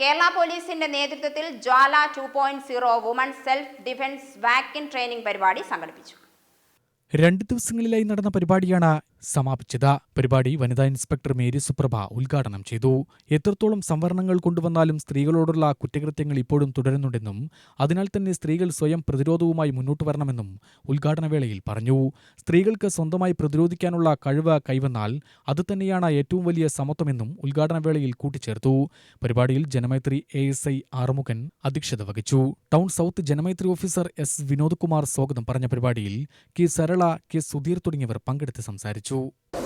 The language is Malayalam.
കേരള പോലീസിന്റെ നേതൃത്വത്തിൽ Jwala two point zero woman self defence walk in training പരിപാടി സംഘടിപ്പിച്ചു. രണ്ട് ദിവസങ്ങളിലായി നടന്ന പരിപാടിയാണ് സമാപിച്ചത്. പരിപാടി വനിതാ ഇൻസ്പെക്ടർ മേരി സുപ്രഭ ഉദ്ഘാടനം ചെയ്തു. എത്രത്തോളം സംവരണങ്ങൾ കൊണ്ടുവന്നാലും സ്ത്രീകളോടുള്ള കുറ്റകൃത്യങ്ങൾ ഇപ്പോഴും തുടരുന്നുണ്ടെന്നും അതിനാൽ തന്നെ സ്ത്രീകൾ സ്വയം പ്രതിരോധവുമായി മുന്നോട്ട് വരണമെന്നും ഉദ്ഘാടന വേളയിൽ പറഞ്ഞു. സ്ത്രീകൾക്ക് സ്വന്തമായി പ്രതിരോധിക്കാനുള്ള കഴിവ് കൈവന്നാൽ അത് തന്നെയാണ് ഏറ്റവും വലിയ സമത്വമെന്നും ഉദ്ഘാടന വേളയിൽ കൂട്ടിച്ചേർത്തു. പരിപാടിയിൽ Janamaithri A S I Arumughan അധ്യക്ഷത വഹിച്ചു. Town south Janamaithri officer S Vinodkumar സ്വാഗതം പറഞ്ഞ പരിപാടിയിൽ കെ സരള കെ സുധീർ തുടങ്ങിയവർ പങ്കെടുത്ത് സംസാരിച്ചു. abraço.